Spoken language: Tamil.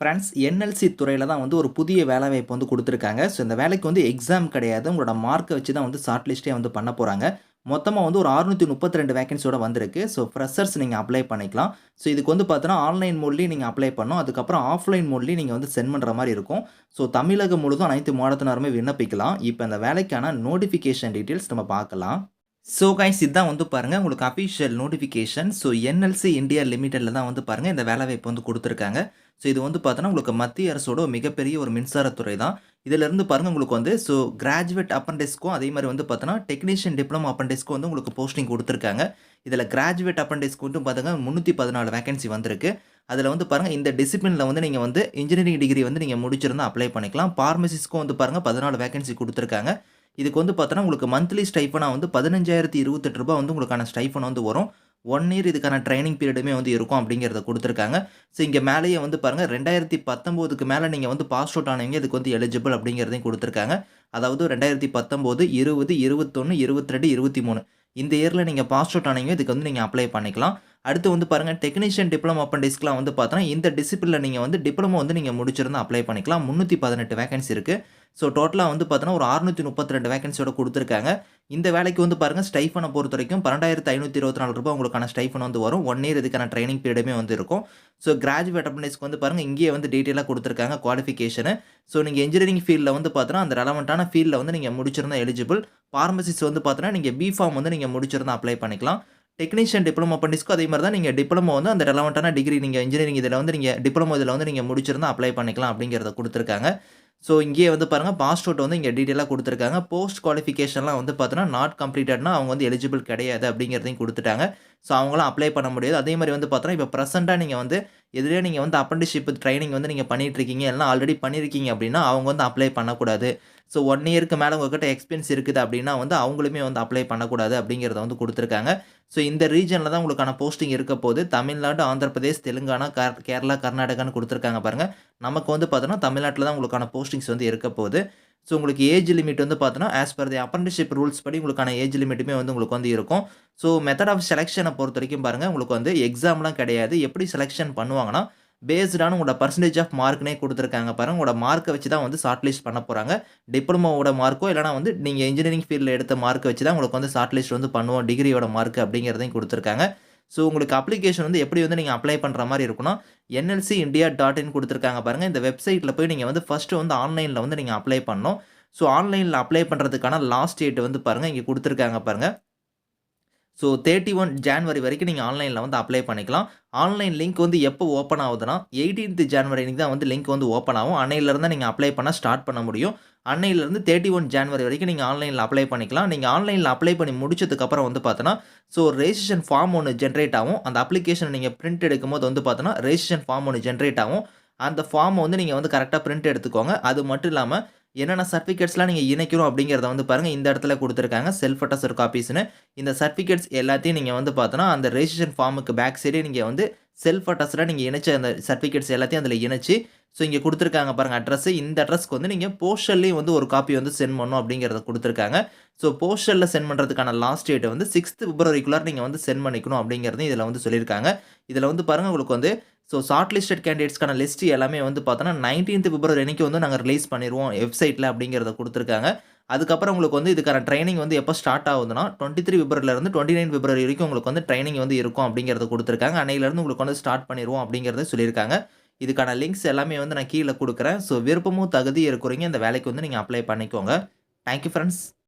ஃப்ரெண்ட்ஸ் என்எல்சி துறையில் தான் வந்து ஒரு புதிய வேலைவாய்ப்பு வந்து கொடுத்துருக்காங்க ஸோ இந்த வேலைக்கு வந்து எக்ஸாம் கிடையாது. உங்களோட மார்க்கை வச்சு தான் வந்து ஷார்ட் லிஸ்ட்டே வந்து பண்ண போகிறாங்க மொத்தமாக வந்து ஒரு அறுநூற்றி முப்பத்தி ரெண்டு வேகன்சியோட வந்திருக்கு. ஸோ ஃப்ரெஷர்ஸ் நீங்கள் அப்ளை பண்ணிக்கலாம். ஸோ இதுக்கு வந்து பார்த்தீங்கன்னா, ஆன்லைன் மோட்லயும் நீங்கள் அப்ளை பண்ணணும். அதுக்கப்புறம் ஆஃப்லைன் மோட்லயும் நீங்கள் வந்து சென்ட் பண்ணுற மாதிரி இருக்கும். ஸோ தமிழகம் முழுதும் அனைத்து மாவட்டத்தினருமே விண்ணப்பிக்கலாம். இப்போ அந்த வேலைக்கான நோட்டிஃபிகேஷன் டீட்டெயில்ஸ் நம்ம பார்க்கலாம். ஸோ கைஸ் இதுதான் வந்து பாருங்கள் உங்களுக்கு official notification. So NLC India லிமிடெட்ல தான் வந்து பாருங்கள் இந்த வேலைவாய்ப்பு வந்து கொடுத்துருக்காங்க ஸோ இது வந்து பார்த்தோன்னா, உங்களுக்கு மத்திய அரசோட மிகப்பெரிய ஒரு மின்சாரத்துறை தான். இதிலிருந்து பாருங்க உங்களுக்கு வந்து ஸோ கிராஜுவேட் அப்ரன்டிஸ்க்கும் அதே மாதிரி வந்து பார்த்தோன்னா, டெக்னீஷியன் டிப்ளமோ அப்ரன்டிஸ்க்கும் வந்து உங்களுக்கு போஸ்டிங் கொடுத்துருக்காங்க இதில் கிராஜுவேட் அப்ரன்டிஸ்க்கு மட்டும் பாத்தீங்கன்னா 314 வேக்கன்சி வந்திருக்கு. அதில் வந்து பாருங்கள் இந்த டிசிப்ளினில் வந்து நீங்கள் வந்து இன்ஜினியரிங் டிகிரி வந்து நீங்கள் முடிச்சிருந்தா அப்ளை பண்ணிக்கலாம். ஃபார்மசிஸ்க்கும் வந்து பாருங்கள் பதினாலு வேகன்சி கொடுத்துருக்காங்க இதுக்கு வந்து பார்த்தோன்னா, உங்களுக்கு மந்த்லி ஸ்டைஃபனாக வந்து பதினஞ்சாயிரத்து இருபத்தெட்டு ரூபா வந்து உங்களுக்கான ஸ்டைஃபன் வந்து வரும். ஒன் இயர் இதுக்கான ட்ரைனிங் பீரியடுமே வந்து இருக்கும் அப்படிங்கிறத கொடுத்துருக்காங்க. ஸோ இங்கே மேலேயே வந்து பாருங்கள் ரெண்டாயிரத்தி பத்தொம்போதுக்கு மேலே நீங்கள் வந்து பாஸ் அவுட் ஆனவங்க இதுக்கு வந்து எலிஜிபிள் அப்படிங்கிறதையும் கொடுத்துருக்காங்க. அதாவது 2019, 20, 21, 22, 23 இந்த இயரில் நீங்கள் பாஸ் அவுட் ஆனீங்க இதுக்கு வந்து நீங்கள் அப்ளை பண்ணிக்கலாம். அடுத்து வந்து பாருங்க டெக்னீஷியன் டிப்ளமோ அப்ரன்டிஸ்க்குலாம் வந்து பார்த்தோன்னா, இந்த டிசிப்ளில் நீங்கள் வந்து டிப்ளமோ வந்து நீங்கள் முடிச்சிருந்தால் அப்ளை பண்ணிக்கலாம். முந்நூற்றி பதினெட்டு வேகன்சி இருக்குது ஸோ டோட்டலாக வந்து பார்த்தோன்னா, ஒரு அறுநூற்றி முப்பத்தி ரெண்டு வேகன்சியோட கொடுத்துருக்காங்க இந்த வேலைக்கு வந்து பாருங்க ஸ்டைஃபன பொறுத்தவரைக்கும் ரூ. 12,524 உங்களுக்கான ஸ்டைஃபன் வந்து வரும். ஒன் இயர் இதுக்கான ட்ரைனிங் பீரியடுமே வந்து இருக்கும். ஸோ கிராஜுவேட் அப்ரன்டிஸ்க்கு வந்து பாருங்கள் இங்கேயே வந்து டீட்டெயிலாக கொடுத்துருக்காங்க குவாலிஃபிகேஷனு. ஸோ நீங்கள் இன்ஜினியரிங் ஃபீல்டில் வந்து பார்த்தோன்னா, அந்த ரெலவெண்ட்டான ஃபீல்டில் வந்து நீங்கள் முடிச்சிருந்தா எலிஜிபிள். ஃபார்மசிஸ் வந்து பார்த்தோன்னா, நீங்கள் பி.ஃபார்ம் வந்து நீங்கள் முடிச்சிருந்தா அப்ளை பண்ணிக்கலாம். டெக்னீஷியன் டிப்ளமோ பண்ணிஸ்க்கும் அதே மாதிரி தான் நீங்கள் டிப்ளமோ வந்து அந்த ரெலவெண்ட்டான டிகிரி நீங்கள் இன்ஜினியரிங் இதில் வந்து நீங்கள் டிப்ளமோ இதில் வந்து நீங்கள் முடிச்சிருந்தா அப்ளை பண்ணிக்கலாம் அப்படிங்கிறத கொடுத்துருக்காங்க ஸோ இங்கேயே வந்து பாருங்கள் பாஸ்ட் அவுட் வந்து இங்கே டீட்டெயிலாக கொடுத்துருக்காங்க போஸ்ட் குவாலிஃபிகேஷன்லாம் வந்து பார்த்தோன்னா, நாட் கம்ப்ளீட்டட்னா அவங்க வந்து எலிஜிபிள் கிடையாது அப்படிங்கிறதையும் கொடுத்துட்டாங்க ஸோ அவங்களாம் அப்ளை பண்ண முடியாது. அதே மாதிரி வந்து பார்த்தோன்னா, இப்போ ப்ரெசென்ட்டாக நீங்கள் வந்து எதிரே நீங்கள் வந்து அப்ரண்டிஷிப் ட்ரைனிங் வந்து நீங்கள் பண்ணிட்டு இருக்கீங்க. ஆல்ரெடி பண்ணியிருக்கீங்க அப்படின்னா, அவங்க வந்து அப்ளை பண்ணக்கூடாது. ஸோ ஒன் இயருக்கு மேலே உங்கள்கிட்ட எக்ஸ்பீரியன்ஸ் இருக்குது அப்படின்னா வந்து அவங்களுமே வந்து அப்ளை பண்ணக்கூடாது அப்படிங்கிறத வந்து கொடுத்துருக்காங்க ஸோ இந்த ரீஜனில் தான் உங்களுக்கான போஸ்டிங் இருக்க போது. தமிழ்நாடு, ஆந்திர பிரதேஷ், தெலுங்கானா, கர் கேரளா, கர்நாடகான்னு கொடுத்துருக்காங்க பாருங்கள் நமக்கு வந்து பார்த்தோன்னா, தமிழ்நாட்டில் தான் உங்களுக்கான போஸ்டிங்ஸ் வந்து இருக்க போகுது ஸோ உங்களுக்கு ஏஜ் லிமிட் வந்து பார்த்தோன்னா, as per the apprenticeship rules படி உங்களுக்கான ஏஜ் லிமிட்டுமே வந்து உங்களுக்கு வந்து இருக்கும். ஸோ மெத்தட் ஆஃப் செலக்ஷனை பொறுத்த வரைக்கும் பாருங்கள் உங்களுக்கு வந்து எக்ஸாம்லாம் கிடையாது. எப்படி செலெக்ஷன் பண்ணுவாங்கன்னா, பேஸ்டான உங்களோட பர்சன்டேஜ் ஆஃப் மார்க்னே கொடுத்துருக்காங்க பாருங்கள் உங்களோட மார்க்கை வச்சு தான் வந்து ஷார்ட் லிஸ்ட் பண்ண போகிறாங்க டிப்ளமோவோட மார்க்கோ இல்லைனா வந்து நீங்கள் இன்ஜினியரிங் ஃபீல்டில் எடுத்த மார்க்கை வச்சு தான் உங்களுக்கு வந்து ஷார்ட் லிஸ்ட் வந்து பண்ணுவோம். டிகிரியோட மார்க் அப்படிங்கிறதையும் கொடுத்துருக்காங்க ஸோ உங்களுக்கு அப்ளிகேஷன் வந்து எப்படி வந்து நீங்கள் அப்ளை பண்ணுற மாதிரி இருக்கும்னா, என்எல்சி இந்தியா டாட் இன் கொடுத்துருக்காங்க பாருங்கள் இந்த வெப்சைட்டில் போய் நீங்கள் வந்து ஃபஸ்ட்டு வந்து ஆன்லைனில் வந்து நீங்கள் அப்ளை பண்ணணும். ஸோ ஆன்லைனில் அப்ளை பண்ணுறதுக்கான லாஸ்ட் டேட் வந்து பாருங்கள் இங்கே கொடுத்துருக்காங்க பாருங்கள் ஸோ 31 ஜான்வரி வரைக்கும் நீங்கள் ஆன்லைனில் வந்து அப்ளை பண்ணிக்கலாம். ஆன்லைன் லிங்க் வந்து எப்போ ஓப்பன் ஆகுதுன்னா, 18த் ஜான்வரி அன்னைக்கு தான் வந்து லிங்க் வந்து ஓப்பன் ஆகும். அன்னையிலிருந்து நீங்கள் அப்ளை பண்ண ஸ்டார்ட் பண்ண முடியும். அன்னையிலிருந்து 31 ஜான்வரி வரைக்கும் நீங்கள் ஆன்லைனில் அப்ளை பண்ணிக்கலாம். நீங்கள் ஆன்லைனில் அப்ளை பண்ணி முடிச்சதுக்கப்புறம் வந்து பார்த்தோன்னா, ஸோ ரெஜிஸ்ட்ரேஷன் ஃபார்ம் ஒன்று ஜென்ரேட் ஆகும். அந்த அப்ளிகேஷன் நீங்கள் பிரிண்ட் எடுக்கும்போது வந்து பார்த்தோன்னா, ரெஜிஸ்ட்ரேஷன் ஃபார்ம் ஒன்று ஜென்ரேட் ஆகும். அந்த ஃபார்மை வந்து நீங்கள் வந்து கரெக்டாக பிரிண்ட் எடுத்துக்கோங்க. அது மட்டும் இல்லாமல் என்னென்ன சர்டிஃபிகேட்ஸ்லாம் நீங்கள் இணைக்கிறோம் அப்படிங்கிறத வந்து பாருங்கள் இந்த இடத்துல கொடுத்துருக்காங்க. செல்ஃப் அட்டஸ்டர் காப்பீஸ்னு இந்த சர்டிஃபிகேட்ஸ் எல்லாத்தையும் நீங்கள் வந்து பார்த்தோன்னா, அந்த ரெஜிஸ்ட்ரேஷன் ஃபார்முக்கு பேக் சைடே நீங்கள் வந்து செல்ஃப் அட்டஸ்டடா நீங்கள் இணைச்ச அந்த சர்டிஃபிகேட்ஸ் எல்லாத்தையும் அதில் இணைச்சி ஸோ இங்கே கொடுத்துருக்காங்க பாருங்கள் அட்ரஸ். இந்த அட்ரஸ்க்கு வந்து நீங்கள் போஸ்டல்லையும் வந்து ஒரு காப்பி வந்து சென்ட் பண்ணணும் அப்படிங்கிறத கொடுத்துருக்காங்க ஸோ போஸ்டலில் சென்ட் பண்ணுறதுக்கான லாஸ்ட் டேட்டை வந்து சிக்ஸ்த் பிப்ரவரிக்குள்ளார் நீங்கள் வந்து சென்ட் பண்ணிக்கணும் அப்படிங்கிறதையும் இதில் வந்து சொல்லியிருக்காங்க. இதில் வந்து பாருங்கள் உங்களுக்கு வந்து ஸோ ஷார்ட் லிஸ்டட் கேண்டிடேட்ஸ்க்கான லிஸ்ட் எல்லாமே வந்து பார்த்தோன்னா, 19த் பிப்ரவரி அன்றைக்கி வந்து நாங்கள் ரிலீஸ் பண்ணிடுவோம் வெப்சைட்டில் அப்படிங்கிறத கொடுத்துருக்காங்க அதுக்கப்புறம் உங்களுக்கு வந்து இதுக்கான ட்ரைனிங் வந்து எப்போ ஸ்டார்ட் ஆகுதுன்னா, டுவெண்ட்டி த்ரீ பிப்ரவரிலேருந்து டுவெண்ட்டி நைன் பிப்ரவரி வரைக்கும் உங்களுக்கு வந்து ட்ரைனிங் வந்து இருக்கும் அப்படிங்கிறத கொடுத்துருக்காங்க அன்னையிலேருந்து உங்களுக்கு வந்து ஸ்டார்ட் பண்ணிடுவோம் அப்படிங்கிறத சொல்லியிருக்காங்க. இதுக்கான லிங்க்ஸ் எல்லாமே வந்து நான் கீழே கொடுக்குறேன் ஸோ விருப்பமும், தகுதி இருக்கிறவங்க இந்த வேலைக்கு வந்து நீங்கள் அப்ளை பண்ணிக்கோங்க. Thank you